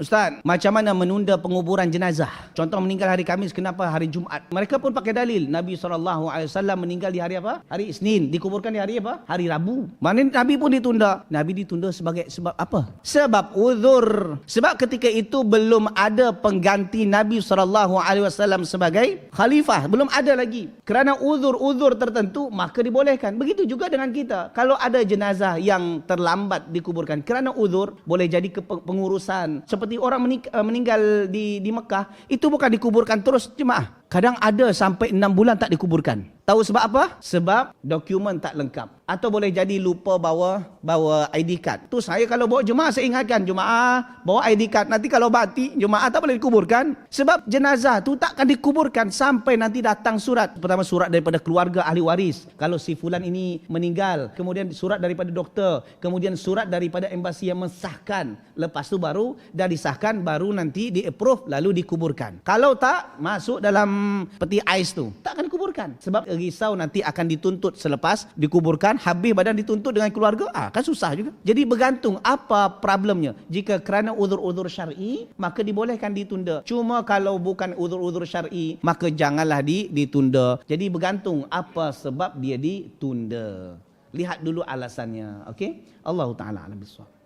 Ustaz, macam mana menunda penguburan jenazah? Contoh meninggal hari Kamis, kenapa hari Jumaat? Mereka pun pakai dalil. Nabi SAW meninggal di hari apa? Hari Isnin. Dikuburkan di hari apa? Hari Rabu. Mana Nabi pun ditunda. Nabi ditunda sebagai sebab apa? Sebab uzur. Sebab ketika itu belum ada pengganti Nabi SAW sebagai khalifah. Belum ada lagi. Kerana uzur-uzur tertentu, maka dibolehkan. Begitu juga dengan kita. Kalau ada jenazah yang terlambat dikuburkan kerana uzur, boleh jadi pengurusan. Seperti orang eh, meninggal di di Mekah, itu bukan dikuburkan terus jemaah. Kadang ada sampai enam bulan tak dikuburkan. Tahu sebab apa? Sebab dokumen tak lengkap. Atau boleh jadi lupa bawa bawa ID card. Tu saya kalau bawa jemaah saya ingatkan jemaah bawa ID card. Nanti kalau mati jemaah tak boleh dikuburkan. Sebab jenazah tu takkan dikuburkan sampai nanti datang surat. Pertama surat daripada keluarga ahli waris. Kalau si fulan ini meninggal. Kemudian surat daripada doktor. Kemudian surat daripada embasi yang mensahkan. Lepas tu baru dah disahkan baru nanti di approve lalu dikuburkan. Kalau tak masuk dalam peti ais tu tak akan dikuburkan sebab risau nanti akan dituntut selepas dikuburkan habis badan dituntut dengan keluarga. Ah kan susah juga. Jadi bergantung apa problemnya. Jika kerana uzur-uzur syar'i maka dibolehkan ditunda. Cuma kalau bukan uzur-uzur syar'i maka janganlah di, ditunda. Jadi bergantung apa sebab dia ditunda. Lihat dulu alasannya okey? Allah taala alam bisawab